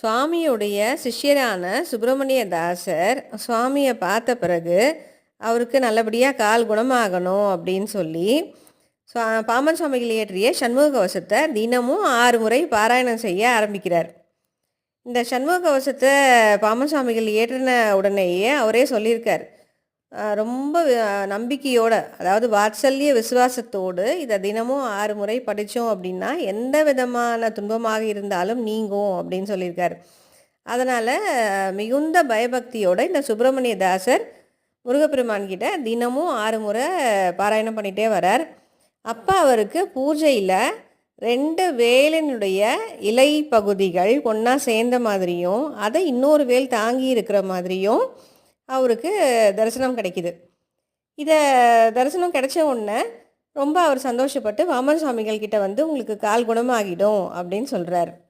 சுவாமியுடைய சிஷ்யரான சுப்பிரமணிய தாசர் சுவாமியை பார்த்த பிறகு அவருக்கு நல்லபடியாக கால் குணமாகணும் அப்படின்னு சொல்லி சுவா பாமன் சுவாமிகள் இயற்றிய சண்முக கவசத்தை தினமும் ஆறு முறை பாராயணம் செய்ய ஆரம்பிக்கிறார். இந்த சண்முக கவசத்தை பாமன் சுவாமிகள் இயற்றின உடனேயே அவரே சொல்லியிருக்கார். ரொம்ப நம்பிக்கையோடு நம்பிக்கையோட அதாவது வாத்சல்ய விசுவாசத்தோடு இதை தினமும் ஆறு முறை படித்தோம் அப்படின்னா எந்த விதமான துன்பமாக இருந்தாலும் நீங்கும் அப்படின்னு சொல்லியிருக்கார். அதனால் மிகுந்த பயபக்தியோட இந்த சுப்பிரமணிய தாசர் முருகப்பெருமான் கிட்ட தினமும் ஆறு முறை பாராயணம் பண்ணிகிட்டே வரார். அப்போ அவருக்கு பூஜையில் ரெண்டு வேலினுடைய இலை பகுதிகள் ஒன்றா சேர்ந்த மாதிரியும் அதை இன்னொரு வேல் தாங்கி இருக்கிற மாதிரியும் அவருக்கு தரிசனம் கிடைக்கிது. இதை தரிசனம் கிடைச்ச உடனே ரொம்ப அவர் சந்தோஷப்பட்டு வாமன் சுவாமிகள் கிட்ட வந்து உங்களுக்கு கால் குணமாகிடும் அப்படின்னு சொல்கிறார்